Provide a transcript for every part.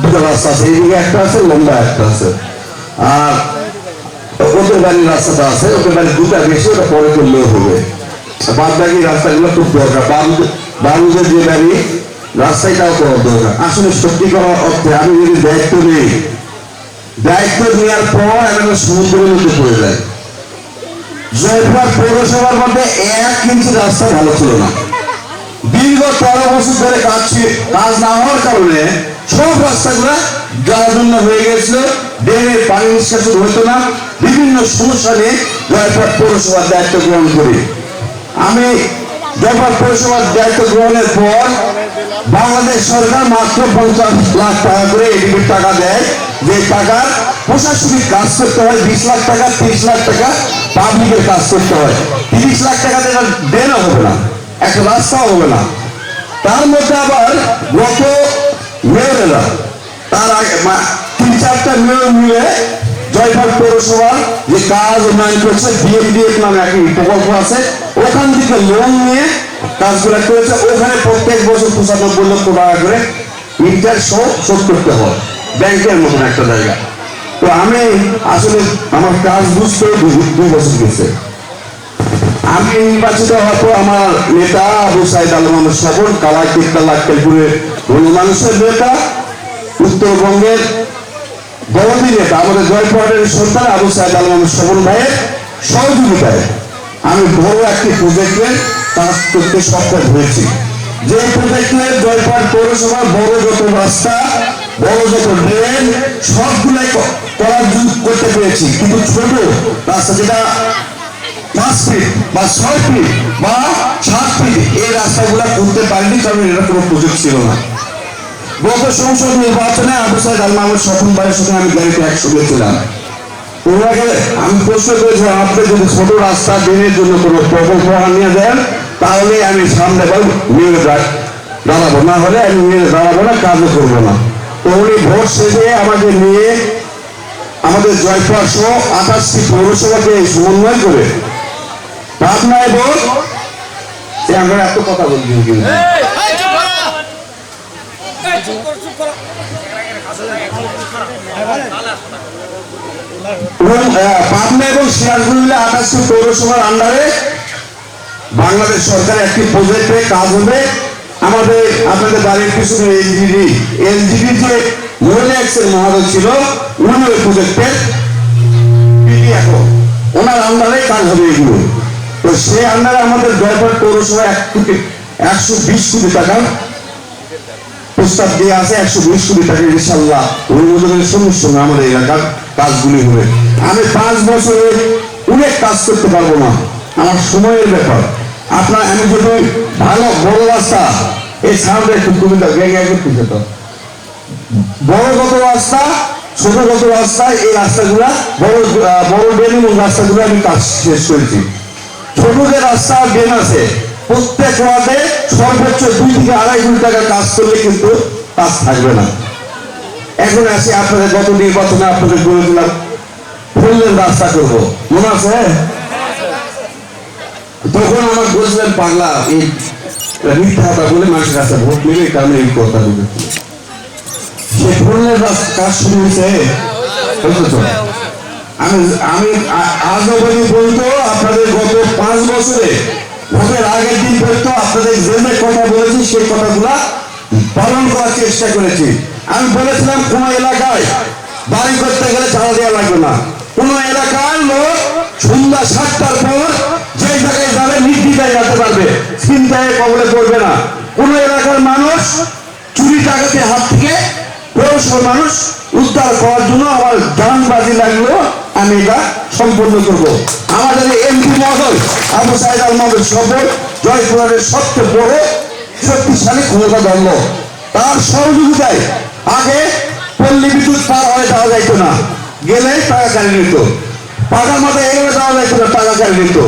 দুটো রাস্তা আছে একটা আছে, লম্বা একটা আছে। আর ওদের বাড়ির রাস্তাটা আছে, ওদের দুটা বেশি, ওটা পরে করলেও হবে। বাদ বাকি রাস্তাগুলো খুব দরকার। যে বাড়ি, রাস্তাটাও করার দরকার। আসলে সত্যি করার অর্থে আমি যদি দায়িত্ব নেই, দায়িত্ব নেওয়ার পর আমি সমুদ্রের মধ্যে পড়ে যায়। জয়পুর পৌরসভার মধ্যে এক ইঞ্চি রাস্তা ভালো ছিল না। দীর্ঘ তেরো বছর ধরে কাজ কাজ না হওয়ার কারণে সব রাস্তাগুলো জলাজন্য হয়ে গেছিল। ড্রেনের পানি নিষ্কাশন হতো না। বিভিন্ন সমস্যা নিয়ে জয়পুর পৌরসভার দায়িত্ব গ্রহণ করি। আমি জয়পুর পৌরসভার দায়িত্ব গ্রহণের পর বাংলাদেশ সরকার মাত্র পঞ্চাশ লাখ টাকা করে এডিবির টাকা দেয়। যে টাকার প্রশাসনিক কাজ করতে হয়, বিশ লাখ টাকা, তিরিশ লাখ টাকা পাবলিকের কাজ করতে হয়। তিরিশ লাখ টাকা দেওয়ার দেনও হবে না। একটা রাস্তা হবে না। তার মধ্যে আবার গত মেয়রেরা, তার আগে তিন চারটা মেয়র মিলে জয়পুর পৌরসভার যে কাজ উন্নয়ন করছে বিএমডিএফ নামে একটি প্রকল্প আছে, ওখান থেকে লোন নিয়ে কাজগুলো করেছে। ওখানে প্রত্যেক বছর পঁচানব্বই লক্ষ টাকা করে ইন্টারেস্ট সহ শোধ করতে হয়, ব্যাংকের মতন একটা জায়গা। তো আমি আসলে আমার কাজ বুঝতে দুই বছর গেছে। আমি নির্বাচিত হওয়ার পর আমার নেতা আবু সাইদ আল মোহাম্মদ স্বপন কালাই তিরতাল্লা কেলপুরের মানুষের নেতা, উত্তরবঙ্গের গণতী নেতা, আমাদের জয়পুরের সন্তান আবু সাইদ আল মোহাম্মদ স্বপন ভাইয়ের সহযোগিতায় আমি বড় একটি প্রজেক্টে কাজ করতে সক্ষম হয়েছি। যে প্রজেক্টে জয়পুর পৌরসভার বড় যত রাস্তা, বড় যত ড্রেন, সবগুলাই করার করতে পেরেছি। কিন্তু ছোট রাস্তা যেটা পাঁচ বা ছয় বা সাত ফিট এই রাস্তাগুলো করতে পারিনি, কারণ কোনো ছিল না। গত সংসদ নির্বাচনে আবু আল মাহমুদ ভাইয়ের সঙ্গে আমি গাড়িতে একসঙ্গে ছিলাম। ওনাকে আমি প্রশ্ন আপনি যদি ছোট রাস্তা দিনের জন্য কোনো প্রকল্প আনিয়ে দেন, তাহলে আমি সামনে বল নিয়ে দাঁড়াবো। না হলে আমি নিয়ে দাঁড়াবো না, কাজও করব না। তো উনি ভোট শেষে আমাকে নিয়ে, আমাদের জয়পুর সহ আঠাশটি পৌরসভাকে সমন্বয় করে আমরা এত কথা পাবনা এবং সিরাজগঞ্জ আঠাশটি পৌরসভার আন্ডারে বাংলাদেশ সরকার একটি প্রজেক্টে কাজ হবে। আমাদের আপনাদের বাড়ির পিছনে এলজিডি এলজিডি যে মহিলা এক্সের ছিল উনি ওই প্রজেক্টের এখন। ওনার আন্ডারে কাজ হবে এগুলো। তো সেই আন্ডারে আমাদের জয়পুর পৌরসভা এক কোটি, একশো বিশ কোটি টাকা প্রস্তাব দিয়ে আছে, একশো বিশ কোটি টাকা ইনশাল্লাহ অনুমোদনের সঙ্গে সঙ্গে আমাদের এলাকার কাজগুলি হবে। আমি পাঁচ বছরে অনেক কাজ করতে পারব না। আমার সময়ের ব্যাপার। আপনার, আমি যদি ভালো, বড় রাস্তা, এই সামনে একটু কবিতা গ্যাগে করতেছে তো বড় কত রাস্তা, ছোট কত রাস্তা, এই রাস্তাগুলা, বড় বড় ড্রেন রাস্তাগুলো আমি কাজ শেষ করেছি। ছোট যে রাস্তা আর ড্রেন আছে। প্রত্যেক ওয়ার্ডে সর্বোচ্চ দুই থেকে আড়াই কোটি টাকা কাজ করলে কিন্তু কাজ থাকবে না। এখন আসি আপনাদের গত নির্বাচনে আপনাদের বলে দিলাম ফুললেন রাস্তা করব। মনে আছে? তখন আমার বলছিলেন, পাগলা, এই মিথ্যা কথা বলে মানুষের কাছে ভোট নেবে, কারণে এই কথা বলে। সে রাস্তা কাজ শুরু হয়েছে? আমি আমি, আ- আজও বলি বলতো আপনাদের গত পাঁচ বছরে, ভোটের আগের দিন পর্যন্ত আপনাদের যে কথা বলেছি, সেই কথাগুলা পালন করার চেষ্টা করেছি। আমি বলেছিলাম, কোন এলাকায় বাড়ি করতে গেলে চাঁদা দেওয়া লাগবে না। কোন এলাকার লোক সন্ধ্যা সাতটার পর যে জায়গায় যাবে, নির্দ্বিধায় যেতে পারবে। চিন্তায় কবলে পড়বে না। কোন এলাকার মানুষ চুরি ডাকাতি হাত থেকে পৌরসভার মানুষ উদ্ধার করার জন্য আমার গান বাজি লাগল, আমি এটা সম্পন্ন করব। আমাদের এমপি মহোদয় আবু সাইদ আল মাহমুদ সফর জয়পুরের সবচেয়ে বড়, শক্তিশালী ক্ষমতা দণ্ড তার সহযোগিতায় আগে পল্লী বিদ্যুৎ পার হয়ে যাওয়া যাইতো না, গেলে টাকা কাড়ি নিত। পাকা মাথায় এগিয়ে যাওয়া যাইতো না, টাকা কাড়ি নিত।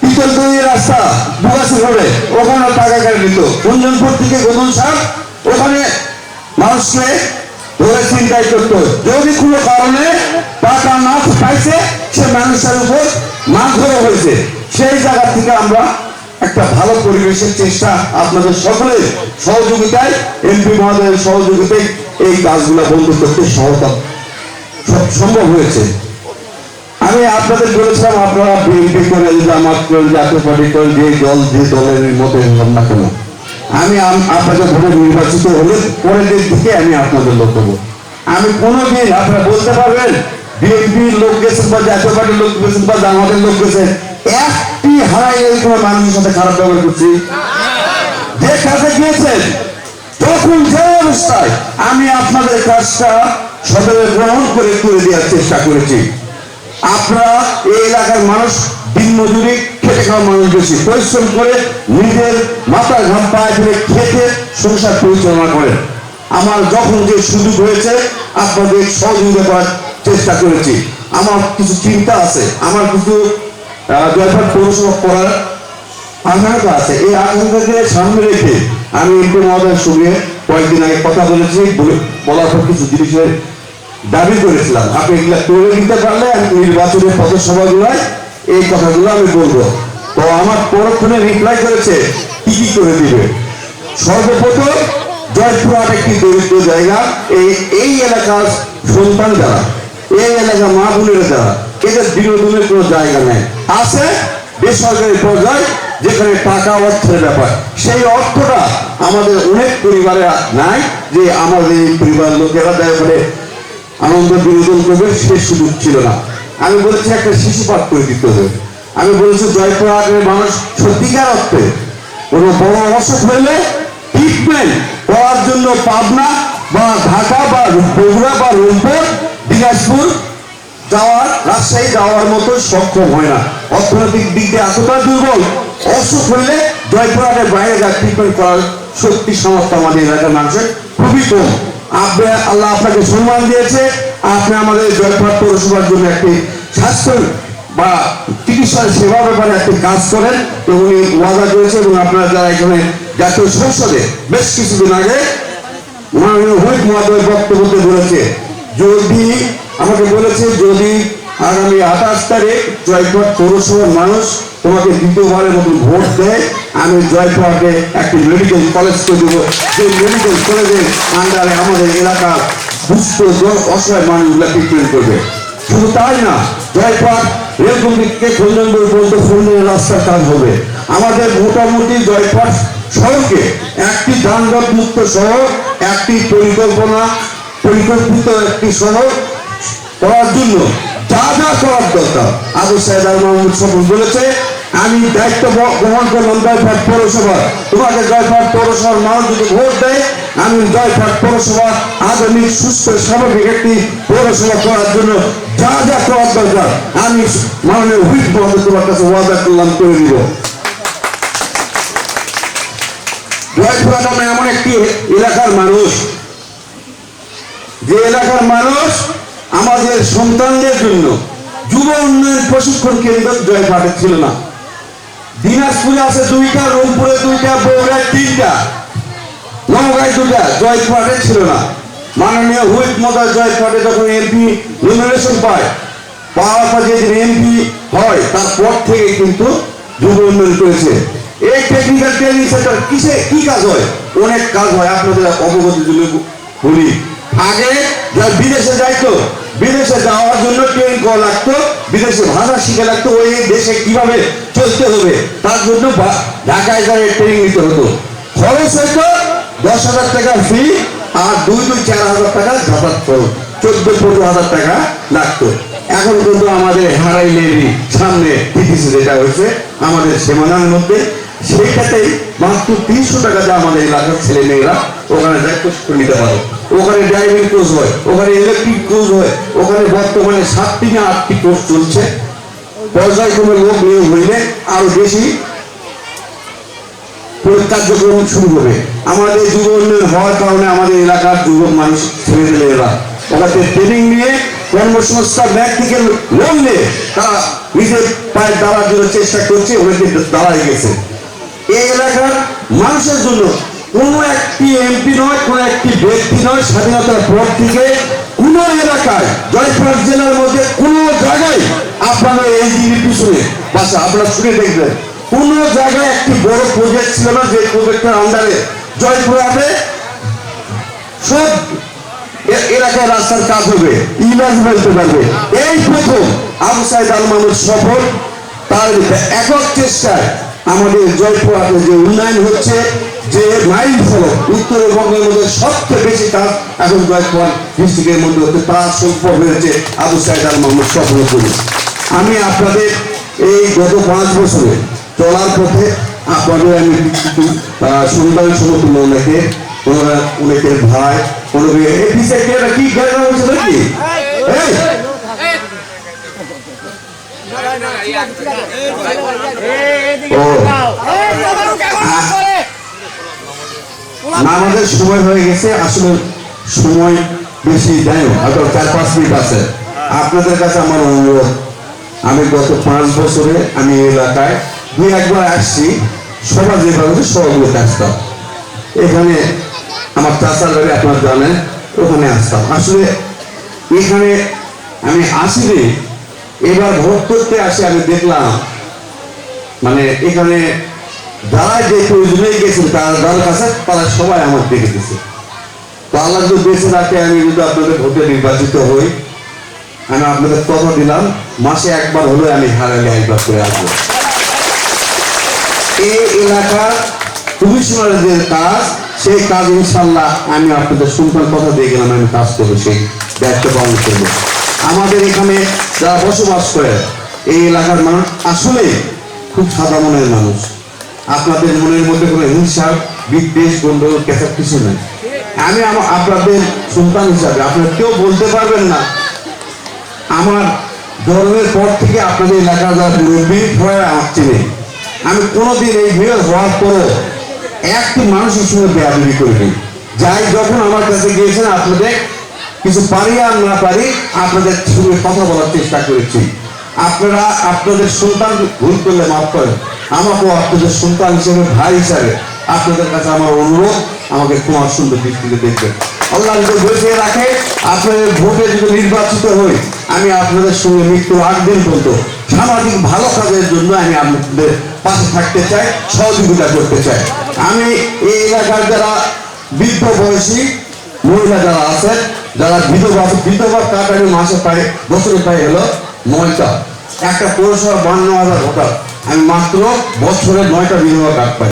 পিতল তৈরি রাস্তা বুগাসি রোডে ওখানে টাকা কাড়ি নিত। কুঞ্জনপুর থেকে গোদন সাপ ওখানে মানুষকে ধরে চিন্তাই করতো যদি কোনো কারণে টাকা না পাইছে, সে মানুষের উপর না ধরে হয়েছে। সেই জায়গা থেকে আমরা একটা ভালো পরিবেশের চেষ্টা আপনাদের সকলের সহযোগিতায়, এমপি মহোদয়ের সহযোগিতায় এই কাজগুলো বন্ধ করতে সহায়তা সম্ভব হয়েছে। আমি আপনাদের বলেছিলাম, আপনারা বিএনপি করে জামাত করেন জাতীয় পার্টি করেন যে দল, যে দলের মতো না কেন? আমি আপনাকে ভোটে নির্বাচিত হলে পরের থেকে আমি আপনাদের লোক হব। আমি কোনোদিন আপনারা বলতে পারবেন, বিএনপির লোক গেছেন বা জাতীয় পার্টির লোক গেছেন বা জামাতের লোক গেছেন একটি হারাই এই কোনো মানুষের সাথে খারাপ ব্যবহার করছি। যে কাজে গিয়েছেন, তখন যে অবস্থায় আমি আপনাদের কাজটা সদরে গ্রহণ করে করে দেওয়ার চেষ্টা করেছি। আপনারা এই এলাকার মানুষ দিন মজুরি খেটে খাওয়া মানুষ বেশি। পরিশ্রম করে নিজের মাথার ঘাম পায়ে ফেলে খেতে সংসার পরিচালনা করেন আমার যখন যে সুযোগ হয়েছে, আপনাদের সহযোগিতা করার চেষ্টা করেছি। আমার কিছু চিন্তা আছে। আমার কিছু জয়পাট পৌরসভা করার আশঙ্কা আছে। এই আশঙ্কাকে সামনে রেখে আমি এমপি মহোদয়ের সঙ্গে কয়েকদিন আগে কথা বলেছি, বলে- বলার পর কিছু জিনিসের দাবি করেছিলাম। আপনি এগুলা করে দিতে পারলে আমি নির্বাচনের পথসভাগুলোয় এই কথাগুলো আমি বলব। তো আমার পরক্ষণে রিপ্লাই করেছে, কি কি করে দিবে? সর্বপ্রথম, জয়পুরহাট একটি দরিদ্র জায়গা, এই এই এলাকার সন্তান যারা, এই এলাকা মা বোনেরা যারা, এদের বিনোদনের কোনো জায়গা নেই। আছে বেসরকারি পর্যায়ে, যেখানে টাকা অর্থের ব্যাপার। সেই অর্থটা আমাদের অনেক পরিবারে নাই, যে আমাদের এই পরিবার লোকেরা দেয় করে আনন্দ বিনোদন করবে সে সুযোগ ছিল না। আমি বলেছি একটা শিশু পাঠ করে দিতে হবে। আমি বলেছি জয়পুরহাটের মানুষ সত্যিকার অর্থে কোনো বড় অসুখ হলে ট্রিটমেন্ট করার জন্য পাবনা বা ঢাকা বা বগুড়া বা রংপুর, দিনাজপুর যাওয়ার, রাজশাহী যাওয়ার মতো সক্ষম হয় না। অর্থনৈতিক দিক দিয়ে এতটা দুর্বল, অসুখ হইলে জয়পুরহাটের বাইরে যা ট্রিটমেন্ট করার শক্তি, সামর্থ্য আমাদের এলাকার মানুষের খুবই কম। আপনি আল্লাহ আপনাকে সম্মান দিয়েছে, আপনি আমাদের জয়পুরহাট পৌরসভার জন্য একটি স্বাস্থ্য বা চিকিৎসা সেবা ব্যাপারে একটি কাজ করেন উনি ওয়াদা করেছে এবং আপনারা যারা এখানে জাতীয় সংসদে বেশ কিছুদিন আগে হুইপ মহোদয় বক্তব্যতে বলেছে, যদি, আমাকে বলেছে, যদি আগামী আঠাশ তারিখ জয়পুরহাট পৌরসভার মানুষ তোমাকে দ্বিতীয়বারের মতো ভোট দেয় আমি জয়পুরহাটে একটি মেডিকেল কলেজ করে দেবো। যে মেডিকেল কলেজের আন্ডারে আমাদের এলাকার জন অসহায় মানুষগুলা ট্রিটমেন্ট করবে। শুধু তাই না জয়পুরহাট রেলগুন্ডি থেকে খঞ্জনপুর পর্যন্ত ফোনের রাস্তার কাজ হবে। আমাদের মোটামুটি জয়পুরহাট সড়কে একটি যানজট মুক্ত শহর, একটি পরিকল্পনা, পরিকল্পিত একটি শহর করার জন্য যা যা করার দরকার। সাইদার মাহমুদ সফল বলেছে আমি দায়িত্ব গ্রহণ করলাম জয়পাট পৌরসভা। তোমাকে জয়পাট পৌরসভার মানুষ যদি ভোট দেয়, আমি জয়পাট পৌরসভা আগামী সুস্থ, স্বাভাবিক একটি পৌরসভা করার জন্য যা যা করার দরকার, আমি মাননীয় হুইপ মহোদয় তোমার কাছে ওয়াদা করলাম, করে দিব জয়পুরা নামে এমন একটি এলাকার মানুষ, যে এলাকার মানুষ আমাদের সন্তানদের জন্য যুব উন্নয়ন প্রশিক্ষণ কেন্দ্র জয়ঘাটে ছিল না। দিনাজপুরে আছে দুইটা, রংপুরে দুইটা, বগুড়ায় তিনটা। নওগাঁয় দুটা জয়পুরহাটে ছিল না। মাননীয় হুইপ মদার জয়পুরহাটে যখন এমপি নমিনেশন পায় যেদিন এমপি হয়, তারপর থেকে কিন্তু যুব উন্নয়ন করেছে। এই টেকনিক্যাল ট্রেনিং সেন্টার কিসে? কি কাজ হয়? অনেক কাজ হয়, আপনাদের অবগতির বলি। আগে বিদেশে যাইতো। বিদেশে যাওয়ার জন্য ট্রেনিং করা লাগতো, বিদেশে ভাষা শিখে লাগতো, ওই দেশে কীভাবে চলতে হবে, তার জন্য ঢাকায় যায় ট্রেনিং নিতে হতো। খরচ হইতো দশ হাজার টাকা ফি আর দুই দুই চার হাজার টাকা যাতায়াত খরচ। চোদ্দ পনেরো হাজার টাকা লাগতো। এখন কিন্তু আমাদের হারাইলেরই সামনে টিটিসি যেটা হয়েছে, আমাদের সীমানার মধ্যে। সেইটাতেই মাত্র তিনশো টাকা দিয়ে আমাদের এলাকার ছেলে মেয়েরা ওখানে যায় কোর্স করে নিতে পারে। ওখানে ড্রাইভিং কোর্স হয়, ওখানে ইলেকট্রিক কোর্স হয়, ওখানে বর্তমানে সাতটি না আটটি কোর্স চলছে। পর্যায়ক্রমে লোক নিয়োগ হইলে আরও বেশি কার্যক্রম শুরু হবে। আমাদের যুব উন্নয়ন হওয়ার কারণে আমাদের এলাকার যুবক মানুষ, ছেলেমেয়েরা ওখানে ট্রেনিং নিয়ে কর্মসংস্থান ব্যাংক থেকে লোন নিয়ে তারা নিজের পায়ের দাঁড়ার জন্য চেষ্টা করছে ওখানে দাঁড়ায় গেছে। এই এলাকার মানুষের জন্য কোনো একটি এমপি নয়, কোনো একটি ব্যক্তি নয় স্বাধীনতার পর থেকে কোন এলাকায়, জয়পুরহাট জেলার মধ্যে কোনো জায়গায় আপনারা এই পিছনে বাসা, আপনারা শুনে দেখবেন। কোন জায়গায় একটি বড় প্রজেক্ট ছিল না যে প্রজেক্টের আন্ডারে জয়পুরহাটে সব এলাকায় রাস্তার কাজ হবে, ইলাজ বলতে পারবে। এই প্রথম আবু সাইদ আল মামুর সফর তার একক চেষ্টায় আমাদের জয়পুরহাটে যে উন্নয়ন হচ্ছে যে মাইল ফলক উত্তরবঙ্গের মধ্যে সবচেয়ে বেশি কাজ এখন জয়পুরহাট ডিস্ট্রিক্টের মধ্যে হচ্ছে তার সম্ভব হয়েছে আবু সাইদ আল মামুর সফর করে আমি আপনাদের এই গত পাঁচ বছরে চলার পথে আপনাদের আমি কিছু আহ, সন্তান সমতুল্য অনেকে ওনারা অনেকের ভাই অনেকে এই পিছিয়ে কে গাড়ি হয়েছে নাকি? সময় হয়ে গেছে, আসলে সময় বেশি দেয় হয়তো চার পাঁচ মিনিট আছে। আপনাদের কাছে আমার অনুরোধ, আমি গত পাঁচ বছরে আমি এলাকায় দুই একবার আসছি সবার যেভাবে সহযোগিতা আসতাম। এখানে আমার চাচার বাড়ি, আপনারা জানেন, ওখানে আসতাম। আসলে এখানে আমি আসিনি এবার ভোট করতে আসে, আমি দেখলাম মানে এখানে যারা যে প্রয়োজনে গেছেন, তারা কাছে তারা সবাই আমার দেখে তো আল্লাহ যদি রাখে আমি যদি আপনাদের ভোটে নির্বাচিত হই, আমি আপনাদের কথা দিলাম, মাসে একবার হলে আমি হারালে একবার করে আসব। এই এলাকার কমিশনারের যে কাজ, সেই কাজ ইনশাল্লাহ আমি আপনাদের সুন্দর কথা দিয়ে গেলাম, আমি কাজ করব, সেই দায়িত্ব পালন করব। আমাদের এখানে যারা বসবাস করে এই এলাকার মানুষ, আসলে খুব সাদা মনের মানুষ। আপনাদের মনের মধ্যে কোনো হিংসা, বিদ্বেষ গন্ডগোল কেসব কিছু নেই। আমি আপনাদের সন্তান হিসাবে, আপনারা কেউ বলতে পারবেন না। আমার জন্মের পর থেকে আপনাদের এলাকার যারা মুরব্বী সবাই আমার আমি কোনোদিন এই ভিড় হওয়ার পরও একটি মানুষের সঙ্গে বেয়াদবি করিনি। যাই যখন আমার কাছে গিয়েছেন, আপনাদের কিছু পারি আর না পারি, আপনাদের সঙ্গে কথা বলার চেষ্টা করেছি। আপনারা আপনাদের সন্তান ভুল করলে মাফ করেন। আমাকেও আপনাদের সন্তান হিসেবে, ভাই হিসাবে আপনাদের কাছে আমার অনুরোধ, আমাকে তোমার সুন্দর দৃষ্টিতে দেখবেন। আল্লাহ যদি বেঁচে রাখে, আপনাদের ভোটে যদি নির্বাচিত হই, আমি আপনাদের সঙ্গে মৃত্যুর আগ দিন পর্যন্ত সামাজিক ভালো কাজের জন্য আমি আপনাদের পাশে থাকতে চাই, সহযোগিতা করতে চাই। আমি এই এলাকার যারা বৃদ্ধ বয়সী মহিলা যারা আছেন যারা বিধবা বিধবা তাড়াতাড়ি মাসে পাই বছরে পাই হলো নয়টা। একটা পৌরসভা বান্ন হাজার ভোটার। আমি মাত্র বছরে নয়টা বিধবা কার্ড পাই।